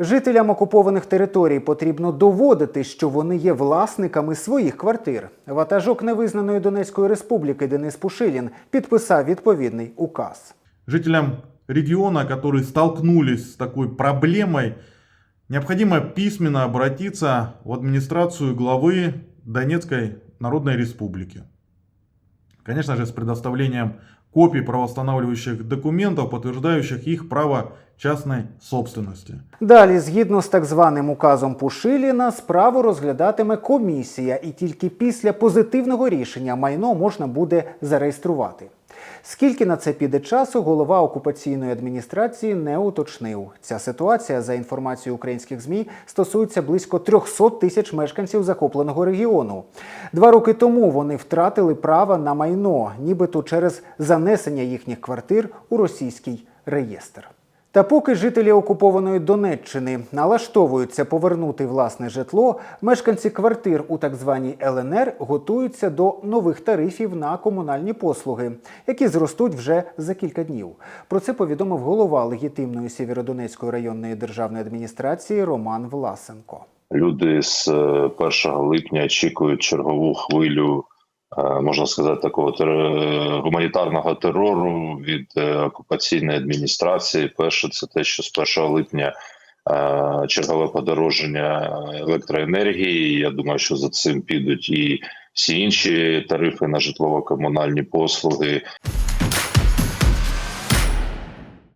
Жителям окупованих територій потрібно доводити, що вони є власниками своїх квартир. Ватажок невизнаної Донецької республіки Денис Пушилін підписав відповідний указ. Жителям региона, которые столкнулись с такой проблемой, необходимо письменно обратиться в администрацию главы Донецкой Народной Республики. Конечно же, с предоставлением копий правоостанавливающих документов, подтверждающих їх право частної собственності. Далі, згідно з так званим указом Пушиліна, справу розглядатиме комісія, і тільки після позитивного рішення майно можна буде зареєструвати. Скільки на це піде часу, голова окупаційної адміністрації не уточнив. Ця ситуація, за інформацією українських змі, стосується близько 300 тисяч мешканців захопленого регіону. Два роки тому вони втратили право на майно, нібито через занесення їхніх квартир у російський реєстр. Та поки жителі окупованої Донеччини налаштовуються повернути власне житло, мешканці квартир у так званій ЛНР готуються до нових тарифів на комунальні послуги, які зростуть вже за кілька днів. Про це повідомив голова легітимної Сєвєродонецької районної державної адміністрації Роман Власенко. Люди з е, 1 липня очікують чергову хвилю, е, можна сказати, такого тер- гуманітарного терору від е, окупаційної адміністрації. Перше, це те, що з 1 липня е, чергове подороження електроенергії. Я думаю, що за цим підуть і всі інші тарифи на житлово-комунальні послуги.